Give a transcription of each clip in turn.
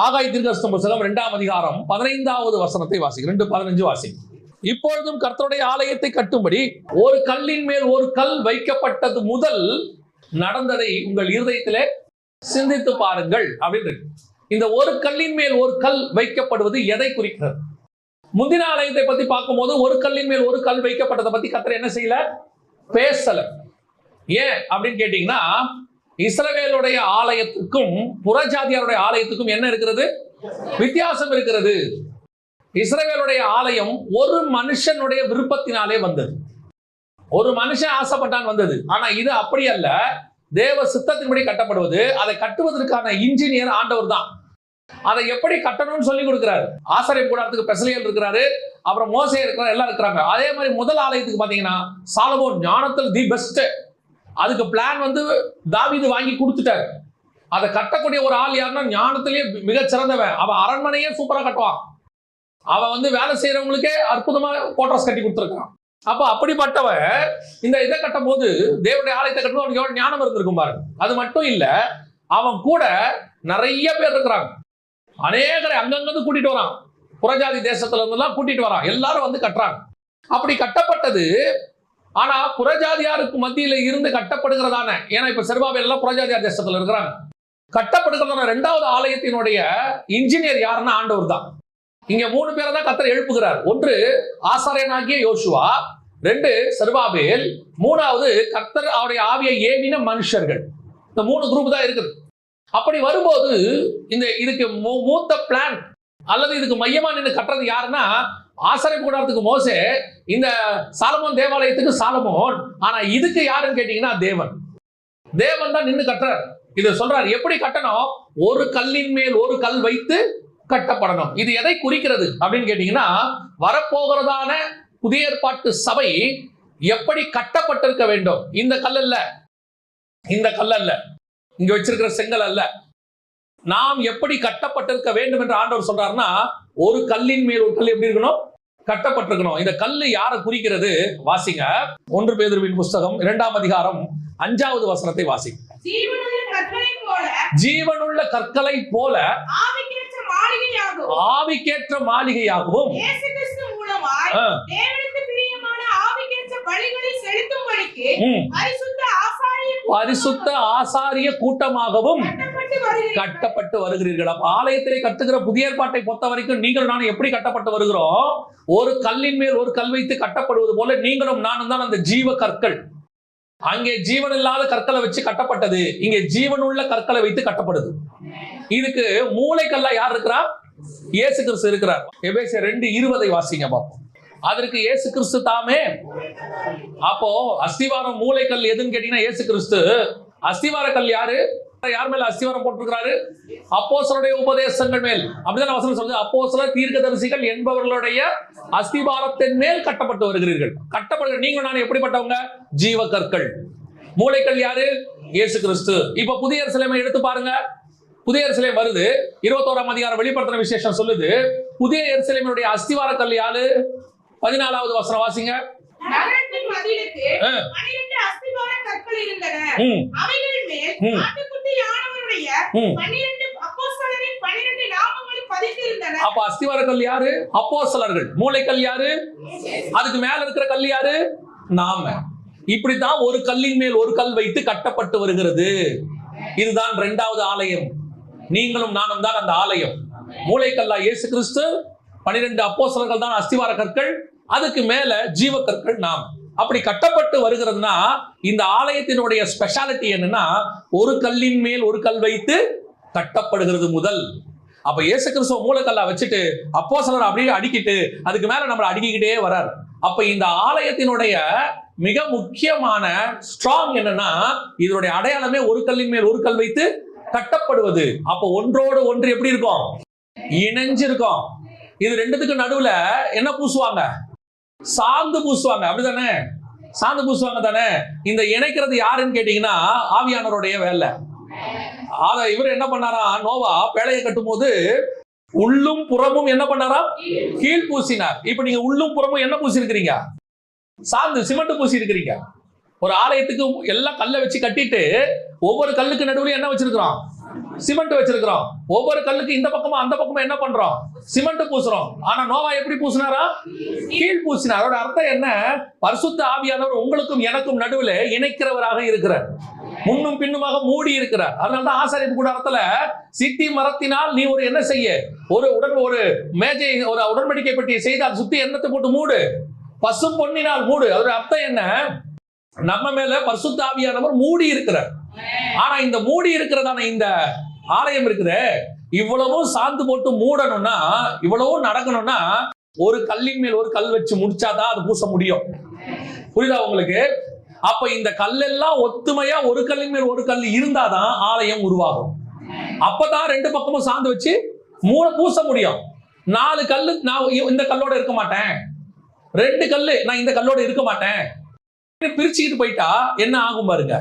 ஆகாய் தீர்க்கஸ்தம் புஸ்தகம் இரண்டாம் அதிகாரம் பதினைந்தாவது வசனத்தை வாசிக்கும் ரெண்டு பதினஞ்சு வாசிக்கும் இப்பொழுதும் கர்த்தருடைய ஆலயத்தை கட்டும்படி ஒரு கல்லின் மேல் ஒரு கல் வைக்கப்பட்டது முதல் நடந்ததை உங்கள் இருதயத்திலே சிந்தித்து பாருங்கள் அப்படின்னு இந்த ஒரு கல்லின் மேல் ஒரு கல் வைக்கப்படுவது எதை குறிக்கிறது? முந்தின ஆலயத்தை பத்தி பார்க்கும்போது ஒரு கல்லின் மேல் ஒரு கல் வைக்கப்பட்டதை பத்தி கத்திர என்ன செய்யல? பேசல. ஏன் அப்படின்னு கேட்டீங்கன்னா இஸ்ரவேலுடைய ஆலயத்துக்கும் புறஜாதியாருடைய ஆலயத்துக்கும் என்ன இருக்கிறது? வித்தியாசம் இருக்கிறது. இஸ்ரவேலுடைய ஆலயம் ஒரு மனுஷனுடைய விருப்பத்தினாலே வந்தது. ஒரு மனுஷன் ஆசைப்பட்டான் வந்தது. ஆனா இது அப்படி அல்ல. தேவ சித்தத்தின்படி கட்டப்படுவது அதை கட்டுவதற்கான இன்ஜினியர் ஆண்டவர் தான். அதை எப்படி கட்டணும்னு சொல்லி கொடுக்கிறாரு. ஆசிரியர் கூடாரத்துக்கு பெசலியல் இருக்கிறாரு அப்புறம் மோசே இருக்கிறார் எல்லாம் இருக்கிறாங்க. அதே மாதிரி முதல் ஆலயத்துக்கு பாத்தீங்கன்னா சாலமோன் ஞானத்தில் தி பெஸ்ட் அதுக்கு பிளான் வந்து தாவிது வாங்கி கொடுத்துட்டாரு. அதை கட்டக்கூடிய ஒரு ஆள் யாருன்னா ஞானத்திலேயே மிக சிறந்தவன் அவன் அரண்மனையே சூப்பரா கட்டுவான். அவன் வந்து வேலை செய்யறவங்களுக்கே அற்புதமா கோட்ரஸ் கட்டி கொடுத்துருக்கான் அப்ப அப்படிப்பட்டவன் இந்த இதை கட்டும் போது தேவனுடைய ஆலயத்தை கட்டும் அவனுக்கு எவ்வளவு ஞானம் இருந்திருக்கும் பாருங்க. அது மட்டும் இல்ல அவன் கூட நிறைய பேர் இருக்கிறாங்க. அநேகரை அங்கங்கிருந்து கூட்டிட்டு வரான். புறஜாதி தேசத்துல இருந்தெல்லாம் கூட்டிட்டு வரான். எல்லாரும் வந்து கட்டுறாங்க. அப்படி கட்டப்பட்டது ஆனா புறஜாதியாருக்கு மத்தியில இருந்து கட்டப்படுகிறதான? ஏன்னா இப்ப செருபாபேல் எல்லாம் புறஜாதியார் தேசத்துல இருக்கிறாங்க. கட்டப்படுகிறதான ரெண்டாவது ஆலயத்தினுடைய இன்ஜினியர் யாருன்னா ஆண்டவர் தான். இங்க மூணு பேரை தான் கத்தர் எழுப்புகிறார். ஒன்று ஆசாரியனாகிய யோசுவா ரெண்டு செருபாபேல் மூணாவது கர்த்தர் அவருடைய ஆவியை ஏவின மனுஷர்கள். இந்த மூணு குரூப் தான் இருக்குது. அப்படி வரும்போது இந்த இதுக்கு மூ- மூத்த பிளான் அல்லது இதுக்கு மையமா நின்று கட்டுறது யாருன்னா ஆசாரிய கூடாரத்துக்கு மோசே இந்த சாலமோன் தேவாலயத்துக்கு சாலமோன். ஆனா இதுக்கு யாருன்னு கேட்டீங்கன்னா தேவன். தேவன் தான் நின்று கட்டுறார். இதை சொல்றார் எப்படி கட்டணும்? ஒரு கல்லின் மேல் ஒரு கல் வைத்து கட்டப்படணும். இது எதை குறிக்கிறது அப்படின்னு கேட்டீங்கன்னா வரப்போகிறதான புதிய ஏற்பாட்டு சபை எப்படி கட்டப்பட்டிருக்க வேண்டும்? இந்த கல் அல்ல. இந்த கல் அல்ல. இங்க வச்சிருக்கிற செங்கல் அல்ல. நாம் எப்படி கட்டப்பட்டிருக்க வேண்டும் என்று ஆண்டவர் சொல்றாருன்னா ஒரு கல்லின் மேல் ஒரு கல் எப்படி இருக்கணும்? கட்டப்பட்டிருக்கணும். இந்த கல்லு யாரை குறிக்கிறது? வாசிங்க. ஒன்று பேதுருவின் புஸ்தகம் இரண்டாம் அதிகாரம் அஞ்சாவது வசனத்தை வாசிங்க. ஜீவனுள்ள கற்களைப் போல ஜீவனுள்ள கற்களை போல ஆவிக்கேற்ற மாளிகையாகவும் பரிசுத்த ஆசாரிய கூட்டமாகவும் கட்டப்பட்டு வருகிறீர்கள். அப்ப ஆலயத்திலே கட்டுகிற புதிய ஏற்பாட்டை பொறுத்த வரைக்கும் நீங்களும் நானும் எப்படி கட்டப்பட்டு வருகிறோம்? ஒரு கல்லின் மேல் ஒரு கல் வைத்து கட்டப்படுவது போல நீங்களும் நானும் தான் அந்த ஜீவ கற்கள். அங்கே ஜீவன் இல்லாத கற்களை வச்சு கட்டப்பட்டது. இங்கே ஜீவனுள்ள கற்களை வைத்து கட்டப்படுது. இதுக்கு மூளைக்கல்லா யார் இருக்கிறா? இயேசு கிறிஸ்து இருக்கிறார். எபேசியர் ரெண்டு இருபதை வாசிங்க பார்ப்போம். அதற்கு இயேசு கிறிஸ்து தாமே. அப்போ அஸ்திவாரம் மூளைக்கல் எதுன்னு கேட்டீங்கன்னா இயேசு கிறிஸ்து. அஸ்திவார கல் யாரு? யார் மேல அஸ்திவாரம் போட்டிருக்கிறாரு? அப்போஸ்தலருடைய உபதேசங்கள் மேல். அப்படிதான் வசனம் சொல்லுது. அப்போஸ்தலர் தீர்க்கதரிசிகள் என்பவர்களுடைய அஸ்திவாரத்தின் மேல் கட்டப்பட்டு வருகிறீர்கள். கட்டப்படுகிற நீங்க நான் எப்படிப்பட்டவங்க? ஜீவ கற்கள் மூளைக்கல் யாரு? இயேசு கிறிஸ்து இப்ப புதிய சிலைமை எடுத்து பாருங்க. புதிய எருசலேம் வருது. இருபத்தோராம் அதிகாரம் வெளிப்படுத்தின விசேஷம் சொல்லுது. புதிய எருசலேமினுடைய அஸ்திவார கல் யாரு? பதினாலாவது வசனம் வாசிங்க. நகரத்தின் மதிலுக்கு ஆ. பனிரெண்டு அஸ்திபார கற்கள் இருந்தன. ம், அவைகள் மேல் பன்னிரண்டு அப்போஸ்தலரின் பன்னிரண்டு நாமங்கள் பதித்திருந்தன அப்ப அஸ்திவார கல் யாரு? அப்போஸ்தலர்கள். மூளைக்கல் யாரு? அதுக்கு மேல இருக்கிற கல் யாரு? நாம. இப்படித்தான் ஒரு கல்லின் மேல் ஒரு கல் வைத்து கட்டப்பட்டு வருகிறது. இதுதான் இரண்டாவது ஆலயம். நீங்களும் நானும் தான் அந்த ஆலயம். மூளைக்கல்லா இயேசு கிறிஸ்து பனிரெண்டு அப்போஸ்தலர்கள் தான் அஸ்திவார கற்கள் அதுக்கு மேல ஜீவ கற்கள் நாம். அப்படி கட்டப்பட்டு வருகிறதுனா இந்த ஆலயத்தினுடைய ஸ்பெஷாலிட்டி என்னன்னா ஒரு கல்லின் மேல் ஒரு கல் வைத்து கட்டப்படுகிறது முதல். அப்ப இயேசு கிறிஸ்துவ மூலக்கல்லா வச்சுட்டு அப்போ சிலர் அப்படியே அடிக்கிட்டு அதுக்கு மேல நம்மளை அடிக்கிக்கிட்டே வரார். அப்ப இந்த ஆலயத்தினுடைய மிக முக்கியமான ஸ்ட்ராங் என்னன்னா இதனுடைய அடையாளமே ஒரு கல்லின் மேல் ஒரு கல் வைத்து கட்டப்படுவது. அப்ப ஒன்றோடு ஒன்று எப்படி இருக்கும்? இணைஞ்சிருக்கும். இது ரெண்டுத்துக்கு நடுவுல என்ன பூசுவாங்க? சாந்து பூசுவாங்க அப்படிதானே சாந்து பூசுவாங்க தானே? இந்த இணைக்கிறது யாருன்னு கேட்டீங்கன்னா ஆவியானவருடைய வேலை. ஆக இவர் என்ன பண்ணாரா நோவா பேழையை கட்டும் போது உள்ளும் புறமும் என்ன பண்ணாரா? கீழ் பூசினார். இப்ப நீங்க உள்ளும் புறமும் என்ன பூசி இருக்கிறீங்க சாந்து சிமெண்ட் பூசி இருக்கிறீங்க ஒரு ஆலயத்துக்கு எல்லாம் கல்லை வச்சு கட்டிட்டு ஒவ்வொரு கல்லுக்கு நடுவுலயும் என்ன வச்சிருக்கிறோம்? சிமெண்ட் வச்சிருக்கிறோம். ஒவ்வொரு கல்லுக்கு இந்த பக்கமும் அந்த பக்கமும் என்ன பண்றோம்? சிமெண்ட் பூசுறோம். ஆனா நோவா எப்படி பூசினாரா? கீழ் பூசினார். அதோட அர்த்தம் என்ன? பரிசுத்த ஆவியானவர் உங்களுக்கும் எனக்கும் நடுவில் இணைக்கிறவராக இருக்கிறார். முன்னும் பின்னுமாக மூடி இருக்கிறார். அதனாலதான் ஆசாரியப்பு கூடாரத்துல சித்தி மரத்தினால் நீ ஒரு என்ன செய்ய? ஒரு உடன் ஒரு மேஜை ஒரு உடன்படிக்கை பெட்டியை செய்து அதை சுத்தி எண்ணத்தை போட்டு மூடு. பசும் பொன்னினால் மூடு. அதோட அர்த்தம் என்ன? நம்ம மேல பரிசுத்த ஆவியானவர் மூடி இருக்கிறார். ஆனா இந்த மூடி இருக்கிறதான இந்த ஆலயம் இருக்குதே. இவ்வளவும் சாந்து போட்டு மூடணும்னா இவ்வளவும் நடக்கணும்னா ஒரு கல்லின் மேல் ஒரு கல் வச்சு முடிச்சாதான் அது பூச முடியும். புரியுதா உங்களுக்கு? அப்ப இந்த கல்லெல்லாம் ஒத்துமையா ஒரு கல்லின் மேல் ஒரு கல் இருந்தாதான் ஆலயம் உருவாகும். அப்பதான் ரெண்டு பக்கமும் சாந்து வச்சு மூணு பூச முடியும். நாலு கல்லு நான் இந்த கல்லோட இருக்க மாட்டேன். ரெண்டு கல்லு நான் இந்த கல்லோட இருக்க மாட்டேன். பிரிச்சுக்கிட்டு போயிட்டா என்ன ஆகும் பாருங்க.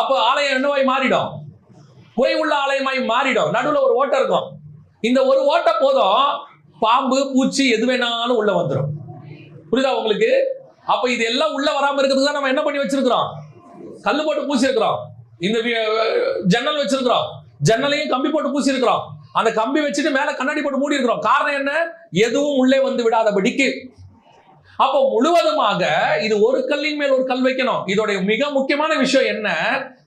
அப்போ ஆலயம் என்னவாய் மாறிடும்? உள்ள ஆலயமாய் மாறிடும். நடுவில் ஒரு ஓட்டை இருக்கும். இந்த ஒரு ஓட்டை போதும் பாம்பு பூச்சி எது வேணாலும் உள்ள வந்துடும் புரியுதா உங்களுக்கு? அப்ப இது எல்லாம் உள்ள வராம இருக்கிறதுக்கு தான் நம்ம என்ன பண்ணி வச்சிருக்கிறோம்? கல் போட்டு பூசி இருக்கிறோம் இந்த ஜன்னல் வச்சிருக்கிறோம். ஜன்னலையும் கம்பி போட்டு பூசி இருக்கிறோம் அந்த கம்பி வச்சுட்டு மேல கண்ணாடி போட்டு மூடி இருக்கிறோம் காரணம் என்ன? எதுவும் உள்ளே வந்து விடாதபடிக்கு. அப்போ முழுவதுமாக இது ஒரு கல்லின் மேல் ஒரு கல் வைக்கணும். இதோடைய மிக முக்கியமான விஷயம் என்ன?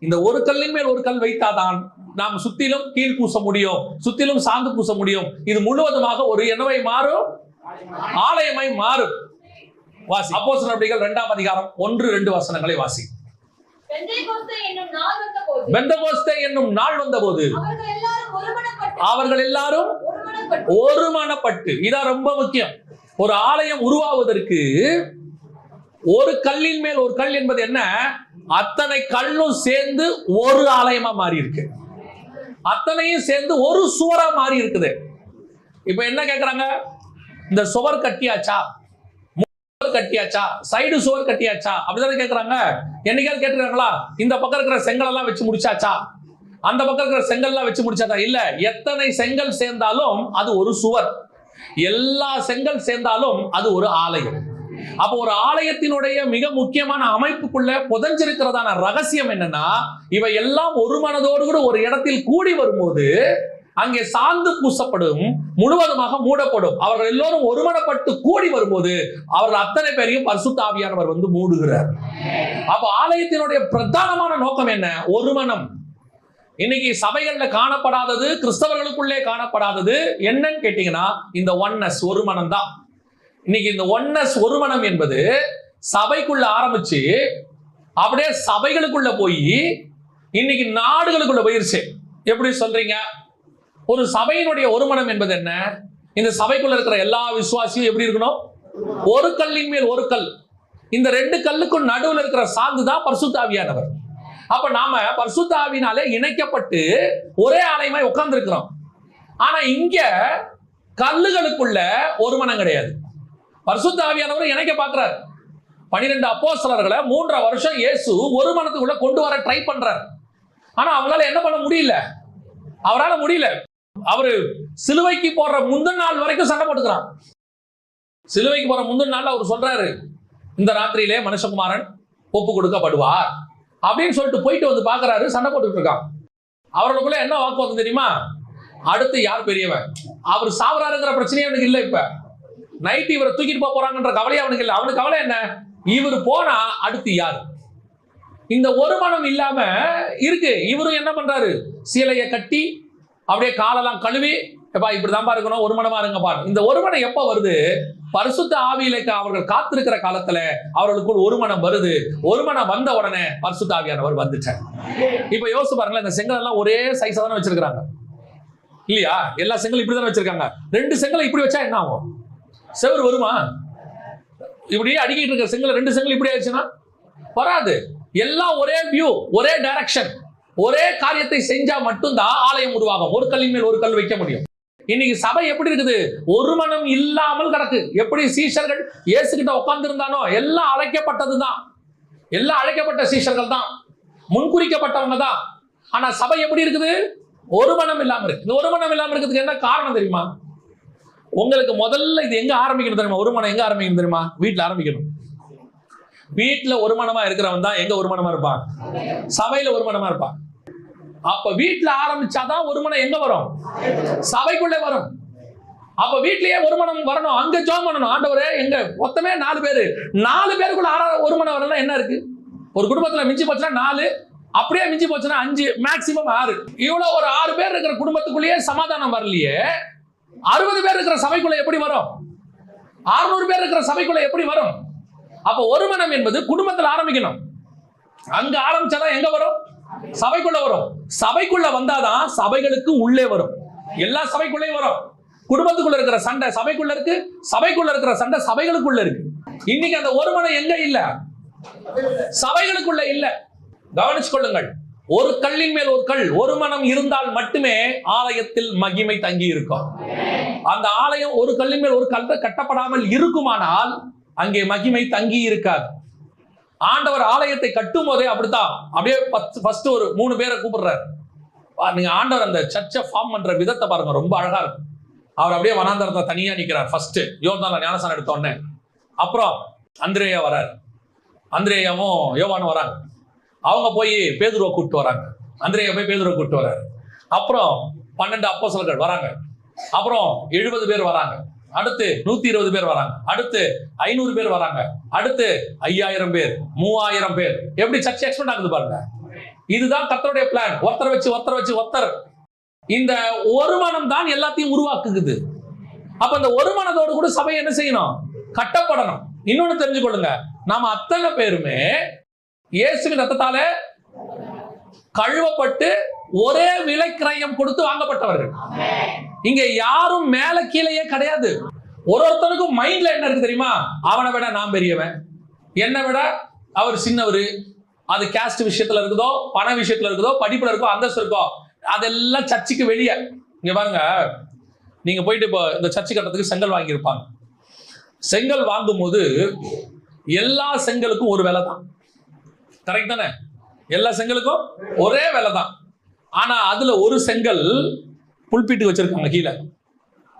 இந்த ஒரு கல்லின் மேல் ஒரு கல் வைத்தாதான் நாம் சுத்திலும் கீழ் பூச முடியும் சுத்திலும் சாந்து பூச முடியும். இது முழுவதுமாக ஒரு என்னவை மாறும்? ஆலயமாய் மாறும். வாசி. அப்போஸ்தலர் நடவடிக்கைகள் இரண்டாம் அதிகாரம் ஒன்று ரெண்டு வசனங்களை வாசி. பெந்தேகோஸ்தே என்னும் நாள் வந்தபோது அவர்கள் எல்லாரும் ஒருமனப்பட்டு. இதான் ரொம்ப முக்கியம். ஒரு ஆலயம் உருவாவதற்கு ஒரு கல்லின் மேல் ஒரு கல் என்பது என்ன? அத்தனை கல்லும் சேர்ந்து ஒரு ஆலயமா மாறி இருக்கு அத்தனையும் சேர்ந்து ஒரு சுவரா மாறி இருக்குது இப்ப என்ன கேக்குறாங்க? இந்த சுவர் கட்டியாச்சா? கட்டியாச்சா? சைடு சுவர் கட்டியாச்சா? அப்படிதானே கேக்குறாங்க. என்னைக்காவது கேட்டுருக்காங்களா? இந்த பக்கம் இருக்கிற செங்கல் எல்லாம் வச்சு முடிச்சாச்சா? அந்த பக்கம் இருக்கிற செங்கல் எல்லாம் வச்சு முடிச்சாச்சா? இல்ல. எத்தனை செங்கல் சேர்ந்தாலும் அது ஒரு சுவர். எல்லா செங்கல் சேர்ந்தாலும் அது ஒரு ஆலயம். அப்ப ஒரு ஆலயத்தினுடைய மிக முக்கியமான அமைப்புக்குள்ள புதைஞ்சிருக்கிறதான ரகசியம் என்னன்னா இவை எல்லாம் ஒரு மனதோடு கூட ஒரு இடத்தில் கூடி வரும்போது அங்கே சாந்து பூசப்படும் முழுவதுமாக மூடப்படும். அவர்கள் எல்லோரும் ஒருமனப்பட்டு கூடி வரும்போது அவர்கள் அத்தனை பேரையும் பரிசுத்தாவியானவர் வந்து மூடுகிறார். அப்ப ஆலயத்தினுடைய பிரதானமான நோக்கம் என்ன? ஒருமனம். இன்னைக்கு சபைகள்ல காணப்படாதது கிறிஸ்தவர்களுக்குள்ளே காணப்படாதது என்னன்னு கேட்டீங்கன்னா இந்த ஒன்னஸ் ஒரு மனம் தான். இன்னைக்கு இந்த ஒன்னஸ் ஒரு மனம் என்பது சபைக்குள்ள ஆரம்பிச்சு அப்படியே சபைகளுக்குள்ள போய் இன்னைக்கு நாடுகளுக்குள்ள போயிருச்சு. எப்படி சொல்றீங்க? ஒரு சபையினுடைய ஒரு மனம் என்பது என்ன? இந்த சபைக்குள்ள இருக்கிற எல்லா விசுவாசியும் எப்படி இருக்கணும்? ஒரு கல்லின் மேல் ஒரு கல். இந்த ரெண்டு கல்லுக்கும் நடுவில் இருக்கிற சாந்து தான் பரிசுத்தாவியானவர் அப்ப நாம பர்சுத்தாவினாலே இணைக்கப்பட்டு ஒரே ஆலயமாய் உட்கார்ந்து இருக்கிறோம் ஆனா இங்க கல்லுகளுக்குள்ள ஒரு மனம் கிடையாது. பரிசுத்தாவியானவர் இணைக்க பார்க்கிறார். பனிரெண்டு அப்போசலர்களை மூன்றரை வருஷம் இயேசு ஒரு மனத்துக்குள்ள கொண்டு வர ட்ரை பண்றார். ஆனா அவங்களால என்ன பண்ண முடியல? அவரால முடியல. அவரு சிலுவைக்கு போற முந்தின நாள் வரைக்கும் சண்டை போட்டுக்கிறான் சிலுவைக்கு போற முந்தின நாள் அவர் சொல்றாரு இந்த ராத்திரியிலே மனுஷகுமாரன் ஒப்பு கொடுக்கப்படுவார். அப்படின்னு சொல்லிட்டு போயிட்டு வந்து பார்க்குறாரு சண்டை போட்டுக்கிட்டு இருக்கான். அவர்களுக்குள்ள என்ன வாக்குவாதம் தெரியுமா? அடுத்து யார் பெரியவன்? அவர் சாவறாருங்கிற பிரச்சனையே அவனுக்கு இல்லை இப்போ. நைட் இவரை தூக்கிட்டு போக போறாங்கன்ற கவலையே அவனுக்கு இல்லை. அவனுக்கு கவலை என்ன? இவர் போனா அடுத்து யார்? இந்த ஒரு மனம் இல்லாம இருக்கு. இவரும் என்ன பண்றாரு? சீலையை கட்டி அப்படியே காலெல்லாம் கழுவி எப்பா இப்படிதான்பா இருக்கணும்? ஒரு மனமா இருங்க பாரு இந்த ஒரு மனம் எப்போ வருது? பரிசுத்த ஆவியிலைக்கு அவர்கள் காத்திருக்கிற காலத்துல அவர்களுக்குள் ஒரு மனம் வருது. ஒரு மனம் வந்த உடனே பரிசுத்த ஆவியானவர் வந்துட்டார். இப்ப யோசிச்சு பாருங்களேன் இந்த செங்கல் எல்லாம் ஒரே சைஸா தானே வச்சிருக்காங்க இல்லையா? எல்லா செங்கலும் இப்படி தானே வச்சிருக்காங்க. ரெண்டு செங்கலை இப்படி வச்சா என்ன ஆகும்? செவர் வருமா? இப்படியே அடிக்கிட்டு இருக்கிற செங்கல் ரெண்டு செங்கல் இப்படி ஆயிடுச்சுன்னா? வராது. எல்லாம் ஒரே வியூ ஒரே டைரக்ஷன் ஒரே காரியத்தை செஞ்சா மட்டும்தான் ஆலயம் உருவாகும். ஒரு கல்லின் மேல் ஒரு கல் வைக்க முடியும். இன்னைக்கு சபை எப்படி இருக்குது? ஒரு மனம் இல்லாமல் கிடக்கு. எப்படி சீஷர்கள் இயேசுகிட்ட உட்கார்ந்து இருந்தானோ எல்லாம் அழைக்கப்பட்டது தான் எல்லாம் அழைக்கப்பட்ட சீஷர்கள் தான். முன்குறிக்கப்பட்டவங்க தான். ஆனா சபை எப்படி இருக்குது? ஒரு மனம் இல்லாம இருக்கு. இந்த ஒரு மனம் இல்லாம இருக்கிறதுக்கு என்ன காரணம் தெரியுமா? உங்களுக்கு முதல்ல இது எங்க ஆரம்பிக்கணும் தெரியுமா? ஒரு மனம் எங்க ஆரம்பிக்கணும் தெரியுமா? வீட்டுல ஆரம்பிக்கணும். வீட்டுல ஒரு மனமா இருக்கிறவன் தான் எங்க ஒரு மனமா இருப்பான்? சபையில ஒரு மனமா இருப்பான். அப்ப வீட்டுல ஆரம்பிச்சாதான் ஒருமனம் எங்க வரும்? சபைக்குள்ளே வரும். அப்ப வீட்லயே ஒருமனம் வரணும். அங்க ஜோம் பண்ணணும். ஆண்டவரே எங்க? மொத்தமே நாலு பேரு. நாலு பேருக்குள்ள ஒரு மனம் வரலாம் என்ன இருக்கு? ஒரு குடும்பத்துல மிஞ்சி போச்சுன்னா நாலு அப்படியே மிஞ்சி போச்சுன்னா அஞ்சு மேக்சிமம் ஆறு. இவ்வளவு ஒரு ஆறு பேர் இருக்கிற குடும்பத்துக்குள்ளேயே சமாதானம் வரலையே. அறுபது பேர் இருக்கிற சபைக்குள்ள எப்படி வரும்? அறுநூறு பேர் இருக்கிற சபைக்குள்ள எப்படி வரும்? அப்ப ஒருமனம் என்பது குடும்பத்தில் ஆரம்பிக்கணும். அங்க ஆரம்பிச்சாதான் எங்க வரும்? சபைக்குள்ள வரும். சபைக்குள்ள வந்தாதான் சபைகளுக்கு உள்ளே வரும். எல்லா சபைக்குள்ளேயும் வரும். குடும்பத்துக்குள்ள இருக்கிற சண்டை சபைக்குள்ள இருக்கு. சபைக்குள்ள இருக்கிற சண்டை சபைகளுக்குள்ள இருக்கு. இன்னைக்கு அந்த ஒருமனம் எங்க இல்ல? சபைகளுக்குள்ள இல்ல. கவனிச்சு கொள்ளுங்கள் ஒரு கல்லின் மேல் ஒரு கல் ஒரு மனம் இருந்தால் மட்டுமே ஆலயத்தில் மகிமை தங்கி இருக்கும். அந்த ஆலயம் ஒரு கல்லின் மேல் ஒரு கல் கட்டப்படாமல் இருக்குமானால் அங்கே மகிமை தங்கி இருக்காது. ஆண்டவர் ஆலயத்தை கட்டும் போதே அப்படித்தான். அப்படியே ஃபர்ஸ்ட் ஒரு மூணு பேரை கூப்பிடுறாரு. நீங்க ஆண்டவர் அந்த சர்ச்சை ஃபார்ம் பண்ற விதத்தை பாருங்க ரொம்ப அழகா இருக்கும். அவர் அப்படியே வனாந்தரத்தை தனியா நிக்கிறார். ஃபர்ஸ்ட் யோர்தான ஞானசானம் எடுத்தோடனே அப்புறம் அந்திரேயா வரார். அந்திரேயாவும் யோவானும் வராங்க. அவங்க போய் பேதுருவை கூப்பிட்டு வராங்க. அந்திரேயா போய் பேதுருவை கூப்பிட்டு வராரு. அப்புறம் பன்னெண்டு அப்போசல்கள் வராங்க. அப்புறம் எழுபது பேர் வராங்க. அடுத்து நூத்தி இருபது பேர் வராங்க. அடுத்து ஐநூறு பேர் வராங்க. அடுத்து ஐயாயிரம் பேர் மூவாயிரம் பேர். எப்படி சர்ச் எக்ஸ்பெண்ட் ஆகுது பாருங்க. இதுதான் கத்தருடைய பிளான் ஒருத்தர் வச்சு ஒருத்தர் வச்சு ஒருத்தர். இந்த ஒருமனம் தான் எல்லாத்தையும் உருவாக்குது அப்ப இந்த ஒருமனதோடு கூட சபை என்ன செய்யணும்? கட்டப்படணும். இன்னொன்னு தெரிஞ்சுக்கொள்ளுங்க. நாம அத்தனை பேருமே இயேசுவின் ரத்தத்தால கழுவப்பட்டு ஒரே விலை கிரயம் கொடுத்து வாங்கப்பட்டவர்கள். இங்க யாரும் மேல கீழேயே கிடையாது. ஒரு ஒருத்தனுக்கும் மைண்ட்ல என்ன இருக்கு தெரியுமா? அவனை விட நான் பெரியவன். என்னை விட அவர் சின்னவர். அது கேஸ்ட் விஷயத்துல இருக்குதோ பண விஷயத்துல இருக்குதோ படிப்புல இருக்கோ அந்தஸ்து இருக்கோ அதெல்லாம் சர்ச்சுக்கு வெளியே. இங்க பாருங்க. நீங்க போயிட்டு இப்போ இந்த சர்ச்சு கட்டத்துக்கு செங்கல் வாங்கியிருப்பாங்க. செங்கல் வாங்கும்போது எல்லா செங்கலுக்கும் ஒரு விலை தான். கரெக்ட் தானே? எல்லா செங்கலுக்கும் ஒரே விலை தான். ஆனா அதுல ஒரு செங்கல் புல்பீட்டுக்கு வச்சிருக்காங்க கீழே.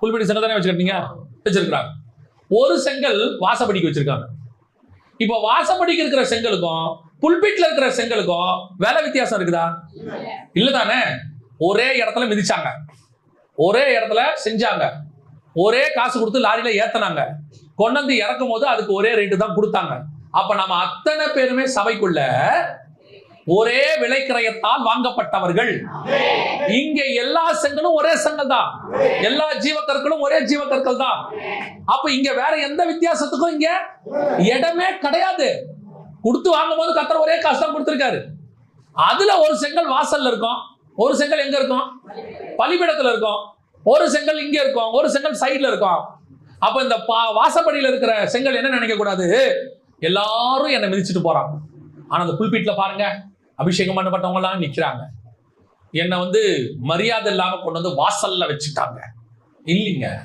புல்பீட்டு செங்கல் தானே வச்சிருக்கீங்க? வச்சிருக்காங்க ஒரு செங்கல் வாசப்படிக்கு வச்சிருக்காங்க. இப்போ வாசப்படிக்கு இருக்கிற செங்கலுக்கும் புல்பீட்ல இருக்கிற செங்கலுக்கும் வேலை வித்தியாசம் இருக்குதா? இல்ல தானே ஒரே இடத்துல மிதிச்சாங்க. ஒரே இடத்துல செஞ்சாங்க. ஒரே காசு கொடுத்து லாரியில ஏத்துனாங்க. கொண்டு வந்து இறக்கும் போது அதுக்கு ஒரே ரேட்டு தான் கொடுத்தாங்க. அப்ப நம்ம அத்தனை பேருமே சபைக்குள்ள ஒரே விலைக்கிரயத்தால் வாங்கப்பட்டவர்கள். இங்க எல்லா செங்கலும் ஒரே செங்கல் தான். எல்லா ஜீவக்கற்களும் ஒரே ஜீவக்கற்கள் தான். அப்ப இங்க வேற எந்த வித்தியாசத்துக்கும் இங்க இடமே கிடையாது. கொடுத்து வாங்கும் போது கத்தர் ஒரே காசு தான் கொடுத்துருக்காரு. அதுல ஒரு செங்கல் வாசல்ல இருக்கும். ஒரு செங்கல் எங்க இருக்கும்? பலிபீடத்துல இருக்கும். ஒரு செங்கல் இங்க இருக்கும். ஒரு செங்கல் சைட்ல இருக்கும். அப்ப இந்த பா- வாசப்படியில இருக்கிற செங்கல் என்ன நினைக்க கூடாது எல்லாரும் என்னை மிதிச்சிட்டு போறான். ஆனா அந்த புல்பீட்ல பாருங்க. அபிஷேகம் பண்ணப்பட்டவங்களாம் நிற்கிறாங்க என்னை வந்து மரியாதை இல்லாமல் கொண்டு வந்து வாசல்ல வச்சுட்டாங்க. இல்லைங்க.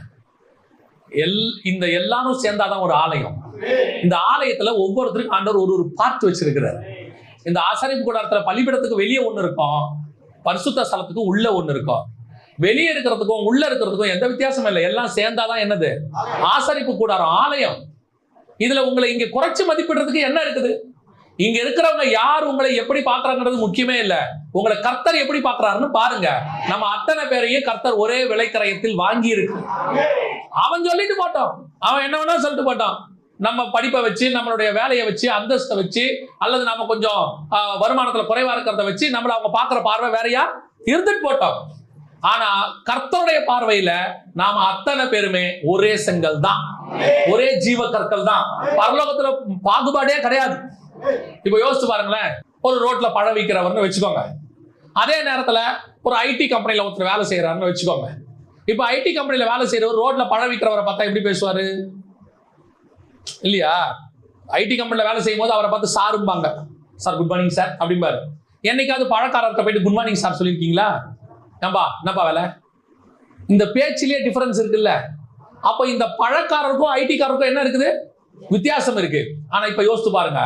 எல் இந்த எல்லாரும் சேர்ந்தாதான் ஒரு ஆலயம். இந்த ஆலயத்துல ஒவ்வொருத்தருக்கும் ஆண்டவர் ஒரு ஒரு பார்ட் வச்சிருக்கிறார். இந்த ஆசாரிப்பு கூடாரத்துல பள்ளிப்பிடத்துக்கு வெளியே ஒண்ணு இருக்கும். பரிசுத்த ஸ்தலத்துக்கு உள்ள ஒண்ணு இருக்கும். வெளியே இருக்கிறதுக்கும் உள்ள இருக்கிறதுக்கும் எந்த வித்தியாசமும் இல்லை. எல்லாம் சேர்ந்தாதான் என்னது? ஆசரிப்பு கூடாரம் ஆலயம். இதுல உங்களை இங்க குறைச்சு மதிப்பிடுறதுக்கு என்ன இருக்குது? இங்க இருக்கிறவங்க யார் உங்களை எப்படி பாக்குறாங்கிறது முக்கியமே இல்ல. உங்களை கர்த்தர் எப்படி பாக்குறாருன்னு பாருங்க. நம்ம அத்தனை பேரையும் கர்த்தர் ஒரே விலைக்கரையத்தில் வாங்கி இருக்கு அவன் சொல்லிட்டு போட்டோம் அவன் என்ன வேணா சொல்லிட்டு போட்டான். நம்ம படிப்பை வச்சு நம்மளுடைய வேலையை வச்சு அந்தஸ்தை வச்சு அல்லது நம்ம கொஞ்சம் வருமானத்துல குறைவா இருக்கிறத வச்சு நம்மள அவங்க பாக்குற பார்வை வேறையா இருந்துட்டு போட்டோம். ஆனா கர்த்தருடைய பார்வையில நாம அத்தனை பேருமே ஒரே செங்கல் தான் ஒரே ஜீவ கற்கள் தான். பரலோகத்துல பாகுபாடே கிடையாது. இப்ப யோசிச்சு பாருங்களேன். ஒரு ரோட்ல பழம் விற்கிறவர்னு வச்சுக்கோங்க. அதே நேரத்துல ஒரு ஐடி கம்பெனில ஒருத்தர் வேலை செய்யறாருன்னு வச்சுக்கோங்க. இப்ப ஐடி கம்பெனில வேலை செய்யறவர் ரோட்ல பழம் விற்கிறவரை பார்த்தா எப்படி பேசுவாரு? இல்லையா? ஐடி கம்பெனில வேலை செய்யும் போது அவரை பார்த்து சாரும்பாங்க. சார் குட் மார்னிங் சார் அப்படிம்பாரு. என்னைக்காவது பழக்காரர்கிட்ட போயிட்டு குட் மார்னிங் சார் சொல்லியிருக்கீங்களா? ஏன்பா என்னப்பா வேலை? இந்த பேச்சிலேயே டிஃபரன்ஸ் இருக்குல்ல. அப்போ இந்த பழக்காரருக்கும் ஐடிக்காரருக்கும் என்ன இருக்குது? வித்தியாசம் இருக்கு. ஆனா இப்ப யோசித்து பாருங்க.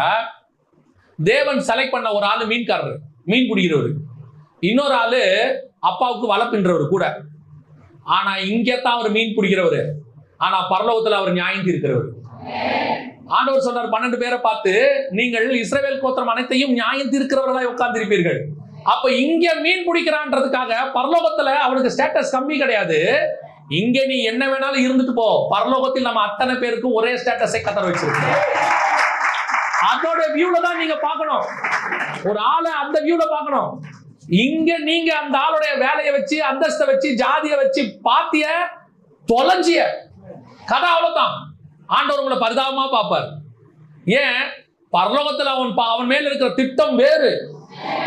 தேவன் செலக்ட் பண்ண ஒரு ஆளு மீன்காரர் மீன் பிடிக்கிறவர். இன்னொரு ஆளு அப்பாவுக்கு வளர்ப்பின்றவர் பின்றவர் கூட. ஆனா இங்கே தான் அவர் மீன் பிடிக்கிறவர். ஆனா பரலோகத்துல அவர் நியாயம் தீர்க்கிறவர். ஆண்டவர் சொன்னார் பன்னெண்டு பேரை பார்த்து நீங்கள் இஸ்ரேல் கோத்திரம் அனைத்தையும் நியாயம் தீர்க்கிறவர்களாய் உட்கார்ந்திருப்பீர்கள். அப்ப இங்க மீன் பிடிக்கிறான்றதுக்காக பரலோகத்துல அவனுக்கு ஸ்டேட்டஸ் கம்மி கிடையாது. இங்க நீ என்ன வேணாலும் இருந்துட்டு போ. பரலோகத்தில் நம்ம அத்தனை பேருக்கும் ஒரே ஸ்டேட்டஸை கத்தர வச்சிருக்கோம் அதோட வியூல தான் நீங்க பார்க்கணும். ஒரு ஆளை அந்த வியூல பார்க்கணும். இங்க நீங்க அந்த ஆளுடைய வேலையை வச்சு அந்தஸ்தை வச்சு ஜாதியை வச்சு பாத்திய தொலைஞ்சிய கதை அவ்வளவுதான். ஆண்டவர் உங்களை பரிதாபமா பார்ப்பார். ஏன்? பரலோகத்துல அவன் பா- அவன் மேல இருக்கிற திட்டம் வேறு.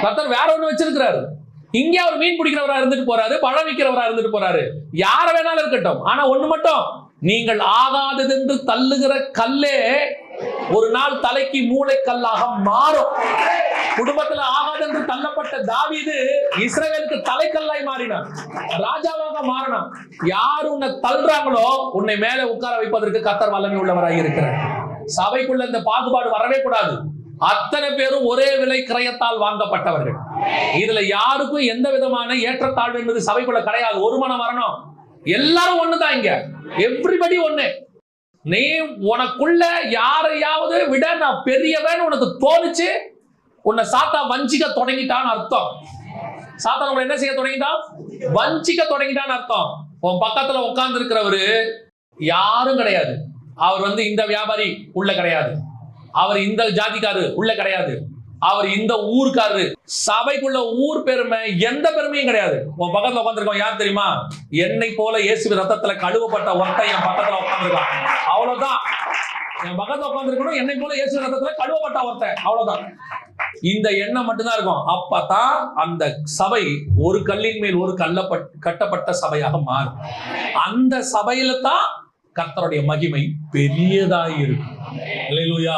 கத்தர் வேற ஒண்ணு வச்சிருக்கிறாரு. இங்க அவர் மீன் பிடிக்கிறவரா இருந்துட்டு போறாரு பழம் விற்கிறவரா இருந்துட்டு போறாரு. யார வேணாலும் இருக்கட்டும். ஆனா ஒண்ணு மட்டும் நீங்கள் ஆகாததென்று தள்ளுகிற கல்லே ஒரு நாள் தலைக்கு மூளைக்கல்லாக மாறும். குடும்பத்துல ஆகாதென்று தள்ளப்பட்ட தாவீது இஸ்ரேலுக்கு தலைக்கல்லாய் மாறினான். ராஜாவாக மாறினான். யார் உன்னை தள்ளுறாங்களோ உன்னை மேல உட்கார வைப்பதற்கு கத்தர் வல்லமை உள்ளவராக இருக்கிறார். சபைக்குள்ள இந்த பாகுபாடு வரவே கூடாது. அத்தனை பேரும் ஒரே விலை கிரயத்தால் வாங்கப்பட்டவர்கள். இதுல யாருக்கும் எந்த விதமான ஏற்றத்தாழ்வு என்பது சபைக்குள்ள கிடையாது. ஒரு மனம் வரணும். எல்லாரும் ஒண்ணுதான் இங்க. எவ்ரிபடி ஒண்ணு. நீ உனக்குள்ள யாரையாவது விட நான் பெரியவன் உனக்கு தோணுச்சு? உன்னை சாத்தா வஞ்சிக்க தொடங்கிட்டான்னு அர்த்தம். சாத்தா உங்களை என்ன செய்ய தொடங்கிட்டான் வஞ்சிக்க தொடங்கிட்டான்னு அர்த்தம். உன் பக்கத்துல உட்கார்ந்து இருக்கிறவரு யாரும் கிடையாது. அவர் வந்து இந்த வியாபாரி உள்ள கிடையாது. அவர் இந்த ஜாதிக்காரு உள்ள கிடையாது. அவர் இந்த ஊருக்காரரு. சபைக்குள்ள ஊர் பெருமை எந்த பெருமையும் கிடையாது. உன் பக்கத்துல உட்காந்துருக்கோம் யார் தெரியுமா? என்னை போல இயேசு ரத்தத்துல கழுவப்பட்ட ஒருத்தன் என் பக்கத்துல உட்காந்துருக்கான் அவ்வளவுதான். என் பக்கத்துல உட்காந்துருக்கணும் என்னை போல இயேசு ரத்தத்துல கழுவப்பட்ட ஒருத்தன். அவ்வளவுதான். இந்த எண்ணம் மட்டும்தான் இருக்கும். அப்பதான் அந்த சபை ஒரு கல்லின் மேல் ஒரு கல்லப்பட் கட்டப்பட்ட சபையாக மாறும். அந்த சபையில தான் கர்த்தருடைய மகிமை பெரியதாய் இருக்கும் அல்லேலூயா